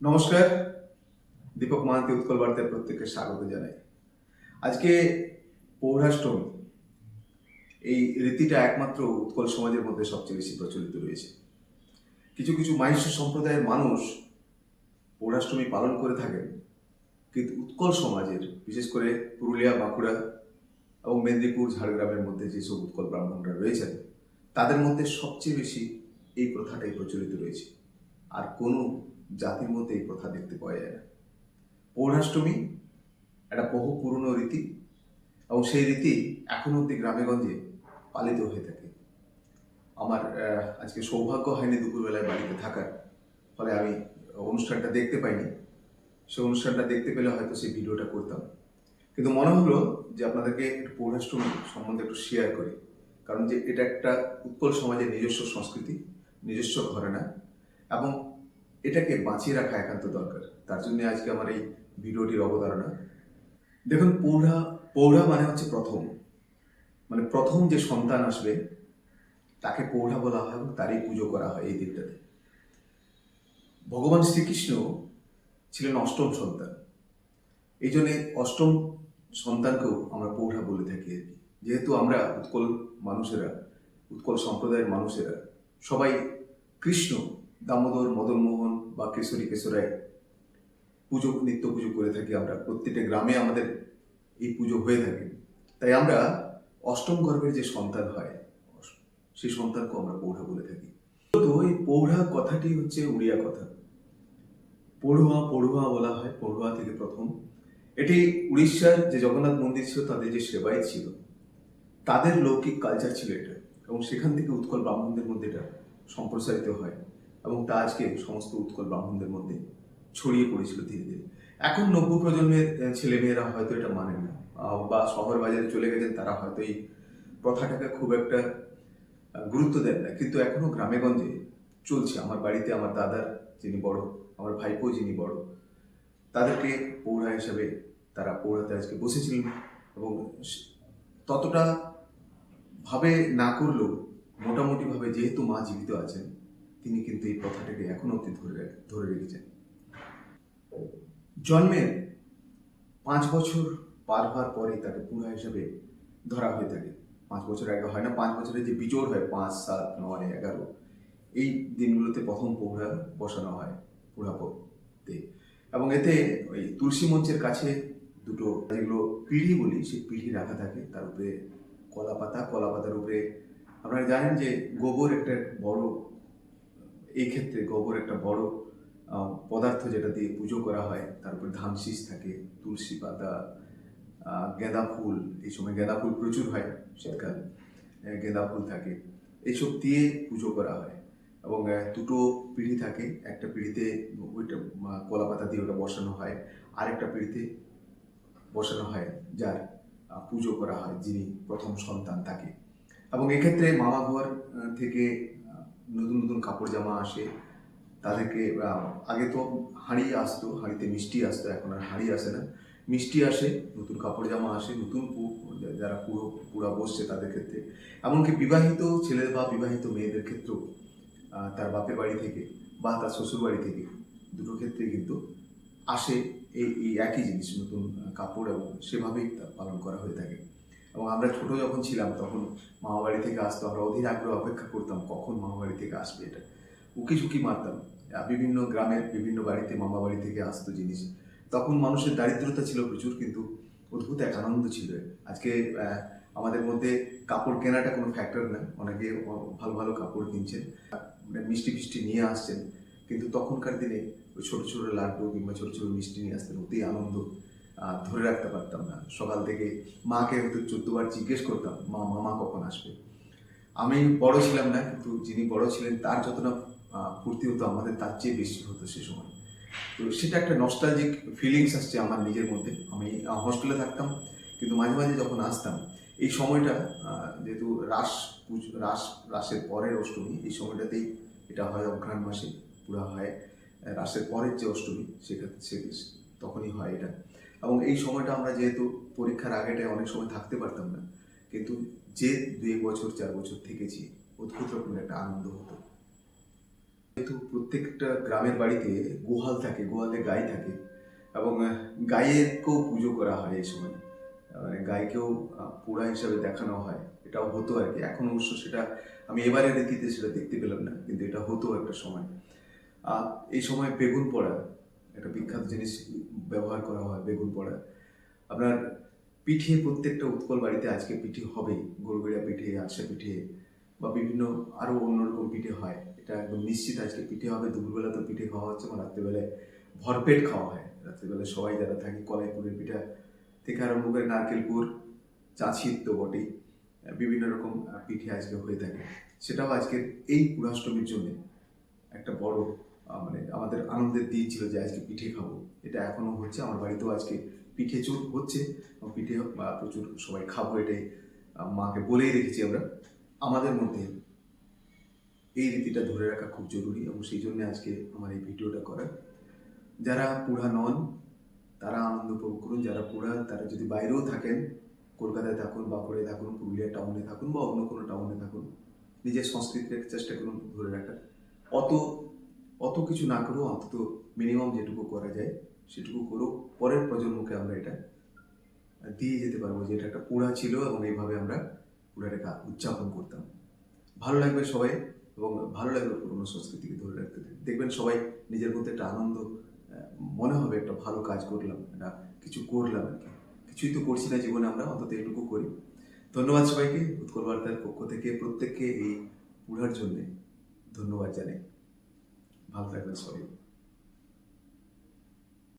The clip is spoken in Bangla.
নমস্কার, দীপক মহান্তি, উৎকল বার্তায় প্রত্যেককে স্বাগত জানাই। আজকে পৌরাষ্টমী এই রীতিটা একমাত্র উৎকল সমাজের মধ্যে সবচেয়ে বেশি প্রচলিত রয়েছে। কিছু কিছু মাহিষ্য সম্প্রদায়ের মানুষ পৌরাষ্টমী পালন করে থাকেন, কিন্তু উৎকল সমাজের, বিশেষ করে পুরুলিয়া, বাঁকুড়া এবং মেদিনীপুর, ঝাড়গ্রামের মধ্যে যেসব উৎকল ব্রাহ্মণরা রয়েছেন, তাদের মধ্যে সবচেয়ে বেশি এই প্রথাটাই প্রচলিত রয়েছে। আর কোনো জাতির মধ্যে এই প্রথা দেখতে পাওয়া যায় না। পৌরাষ্টমী একটা বহু পুরনো রীতি এবং সেই রীতি এখন অব্দি গ্রামেগঞ্জে পালিত হয়ে থাকে। আমার আজকে সৌভাগ্য হয়নি দুপুরবেলায় বাড়িতে থাকার। ফলে আমি অনুষ্ঠানটা দেখতে পাইনি। সে অনুষ্ঠানটা দেখতে পেলে হয়তো সেই ভিডিওটা করতাম। কিন্তু মনে হলো যে আপনাদেরকে একটু পৌরাষ্টমী সম্বন্ধে একটু শেয়ার করি। কারণ যে এটা একটা উৎকল সমাজের নিজস্ব সংস্কৃতি, নিজস্ব ঘরানা এবং এটাকে বাঁচিয়ে রাখা একান্ত দরকার। তার জন্য আজকে আমার এই ভিডিওটির অবতারণা। দেখুন, পৌরা পৌরা মানে হচ্ছে প্রথম। মানে প্রথম যে সন্তান আসবে, তাকে পৌরা বলা হয় এবং তারই পুজো করা হয় এই দিকটাতে ভগবান শ্রীকৃষ্ণ ছিলেন অষ্টম সন্তান। এই জন্যে অষ্টম সন্তানকেও আমরা পৌরা বলে থাকি আর কি। যেহেতু আমরা উৎকল মানুষেরা, উৎকল সম্প্রদায়ের মানুষেরা, সবাই কৃষ্ণ। দামোদর, মদনমোহন বা কেশরী কেশরায় পুজো, নিত্য পুজো করে থাকি আমরা। প্রত্যেকটা গ্রামে আমাদের এই পুজো হয়ে থাকে। তাই আমরা অষ্টম গর্ভের যে সন্তান হয়, সেই সন্তানকে আমরা পৌঢ়া বলে থাকি। তো এই পৌঢ়া কথাটি হচ্ছে উড়িয়া কথা। পড়ুয়া পড়ুয়া বলা হয়, পড়ুয়া থেকে প্রথম। এটি উড়িষ্যার যে জগন্নাথ মন্দির ছিল, তাদের যে সেবাই ছিল, তাদের লৌকিক কালচার ছিল এটা। এবং সেখান থেকে উৎকল ব্রাহ্মণদের মধ্যে এটা সম্প্রসারিত হয়। এবং তা আজকে সমস্ত উৎকল ব্রাহ্মণদের মধ্যে ছড়িয়ে পড়েছিল ধীরে ধীরে। এখন নব্য প্রজন্মের ছেলেমেয়েরা হয়তো এটা মানেন না। বা শহর বাজারে চলে গেছেন, তারা হয়তো এই প্রথাটাকে খুব একটা গুরুত্ব দেন না। কিন্তু এখনও গ্রামেগঞ্জে চলছে। আমার বাড়িতে আমার দাদার যিনি বড়, আমার ভাইপো যিনি বড়, তাদেরকে পৌরা হিসাবে তারা পৌরাতে আজকে বসেছিলেন এবং ততটা ভাবে না করলেও, মোটামুটিভাবে যেহেতু মা জীবিত আছেন তিনি কিন্তু এই প্রথাটাকে এখনও অব্দি ধরে ধরে রেখেছেন। জন্মের পাঁচ বছর পার হওয়ার পরেই তাকে পুরা হিসাবে ধরা হয়ে থাকে। পাঁচ বছর আগে হয় না, পাঁচ বছরের যে বিজোড় হয়, পাঁচ, সাত, নয়, এগারো, এই দিনগুলোতে প্রথম পৌরা বসানো হয় পুরাপতে এবং এতে ওই তুলসী মঞ্চের কাছে দুটো যেগুলো পিঁড়ি বলি, সেই পিঁড়ি রাখা থাকে। তার উপরে কলা পাতা কলা পাতার উপরে আপনারা জানেন যে গোবর একটা বড় এই ক্ষেত্রে গোবর একটা বড় পদার্থ যেটা দিয়ে পুজো করা হয়। তারপর উপরে ধান শীষ থাকে, তুলসী পাতা গেঁদা ফুল। এই সময় গেঁদা ফুল প্রচুর হয় শীতকাল গেঁদা ফুল থাকে। এইসব দিয়ে পুজো করা হয়। এবং দুটো পিঁড়ি থাকে। একটা পিঁড়িতে ওইটা কলা পাতা দিয়ে ওটা বসানো হয়। আরেকটা পিঁড়িতে বসানো হয়, যার পুজো করা হয়, যিনি প্রথম সন্তান তাকে। এবং এক্ষেত্রে মামা ঘর থেকে নতুন নতুন কাপড় জামা আসে, তাদেরকে আগে তো হাঁড়ি আসতো, হাঁড়িতে মিষ্টি আসতো, এখন আর হাঁড়ি আসে না। মিষ্টি আসে, নতুন কাপড় জামা আসে, নতুন যারা পুরো, পুরা বসছে তাদের ক্ষেত্রে। এমনকি বিবাহিত ছেলে বা বিবাহিত মেয়েদের ক্ষেত্রেও তার বাপের বাড়ি থেকে বা তার শ্বশুর বাড়ি থেকে দুটো ক্ষেত্রে কিন্তু আসে এই এই একই জিনিস, নতুন কাপড় এবং সেভাবেই তা পালন করা হয়ে থাকে। এবং আমরা ছোট যখন ছিলাম, তখন মামা বাড়ি থেকে আসতো, আমরা অধীর আগ্রহ অপেক্ষা করতাম, কখন মামা বাড়ি থেকে আসবে এটা? উকি ঝুঁকি মারতাম। বিভিন্ন গ্রামের বিভিন্ন বাড়িতে মামা বাড়ি থেকে আসতো জিনিস। তখন মানুষের দারিদ্রতা ছিল প্রচুর, কিন্তু অদ্ভুত এক আনন্দ ছিল। আজকে আমাদের মধ্যে কাপড় কেনাটা কোনো ফ্যাক্টর না। অনেকে ভালো ভালো কাপড় কিনছেন মানে মিষ্টি ফিষ্টি নিয়ে আসছেন। কিন্তু তখনকার দিনে ওই ছোটো ছোটো লাড্ডু কিংবা ছোটো ছোটো মিষ্টি নিয়ে আসতেন, অতি আনন্দ। ধরে রাখতে পারতাম না। সকাল থেকে মাকে হয়তো চোদ্দবার জিজ্ঞেস করতাম, মা মামা কখন আসবে? আমি বড় ছিলাম না, কিন্তু যিনি বড় ছিলেন, তার যতটা ফুর্তি হতো আমাদের, তার চেয়ে বেশি হতো সে সময়। তো সেটা একটা নস্টালজিক ফিলিংস আসছে আমার নিজের মধ্যে। আমি হস্টেলে থাকতাম, কিন্তু মাঝে মাঝে যখন আসতাম, এই সময়টা যেহেতু রাস রাস, রাসের পরের অষ্টমী, এই সময়টাতেই এটা হয় অঘ্রাণ মাসে, পুরা হয় রাসের পরের যে অষ্টমী সেটা সে, তখনই হয় এটা। এবং এই সময়টা আমরা যেহেতু পরীক্ষার আগেটায় অনেক সময় থাকতে পারতাম না কিন্তু যে দুই বছর চার বছর থেকেছি অদ্ভুত রকমের একটা আনন্দ হতো। যেহেতু প্রত্যেকটা গ্রামের বাড়িতে গোহাল থাকে গোহালে গাই থাকে এবং আহ, গাইয়েরকেও পুজো করা হয় এই সময়। মানে গাইকেও পোড়া হিসাবে দেখানো হয় এটাও হতো আর কি। এখন অবশ্য সেটা আমি এবারের রীতিতে সেটা দেখতে পেলাম না কিন্তু এটা হতো একটা সময়। এই সময় বেগুন পড়া একটা বিখ্যাত জিনিস ব্যবহার করা হয়, বেগুন পড়া। আপনার পিঠে প্রত্যেকটা উৎকল বাড়িতে আজকে পিঠে হবেই গোলগড়িয়া পিঠে আরসা পিঠে বা বিভিন্ন আরও অন্যরকম পিঠে হয়। এটা একদম নিশ্চিত আজকে পিঠে হবে। দুপুরবেলা তো পিঠে খাওয়া হচ্ছে এবং রাত্রেবেলায় ভরপেট খাওয়া হয়। রাত্রেবেলায় সবাই যারা থাকে, কলাইপুরের পিঠা থেকে আরম্ভ করে নারকেলপুর চাঁছির তো বটেই বিভিন্ন রকম পিঠে আজকে হয়ে থাকে। সেটাও আজকের এই পুরাষ্টমীর জন্য একটা বড় মানে আমাদের আনন্দের দিন ছিল যে আজকে পিঠে খাব। এটা এখনও হচ্ছে, আমার বাড়িতেও আজকে পিঠে চুর হচ্ছে। পিঠে প্রচুর সবাই খাব এটাই মাকে বলেই রেখেছি আমরা। আমাদের মধ্যে এই রীতিটা ধরে রাখা খুব জরুরি এবং সেই জন্য আজকে আমার এই ভিডিওটা করা। যারা পুরা নন, তারা আনন্দ উপভোগ করুন। যারা পুরা তারা যদি বাইরেও থাকেন, কলকাতায় থাকুন, বাঁকুড়ায় থাকুন পুরুলিয়া টাউনে থাকুন বা অন্য কোনো টাউনে থাকুন, নিজের সংস্কৃতিটাকে চেষ্টা করুন ধরে রাখার। অত অত কিছু না করেও অন্তত মিনিমাম যেটুকু করা যায়, সেটুকু করেও পরের প্রজন্মকে আমরা এটা দিয়ে যেতে পারব যে এটা একটা পুরা ছিল এবং এইভাবে আমরা পুরাটাকে উদযাপন করতাম। ভালো লাগবে সবাই এবং ভালো লাগবে পুরনো সংস্কৃতিকে ধরে রাখতে। দেখবেন সবাই নিজের মধ্যে একটা আনন্দ মনে হবে একটা ভালো কাজ করলাম একটা কিছু করলাম আর কি। কিছুই তো করছি না জীবনে আমরা, অন্তত এটুকু করি। ধন্যবাদ সবাইকে উৎকল বার্তার পক্ষ থেকে প্রত্যেককে এই পুরার জন্যে ধন্যবাদ জানাই। ভালো থাকবেন সবাই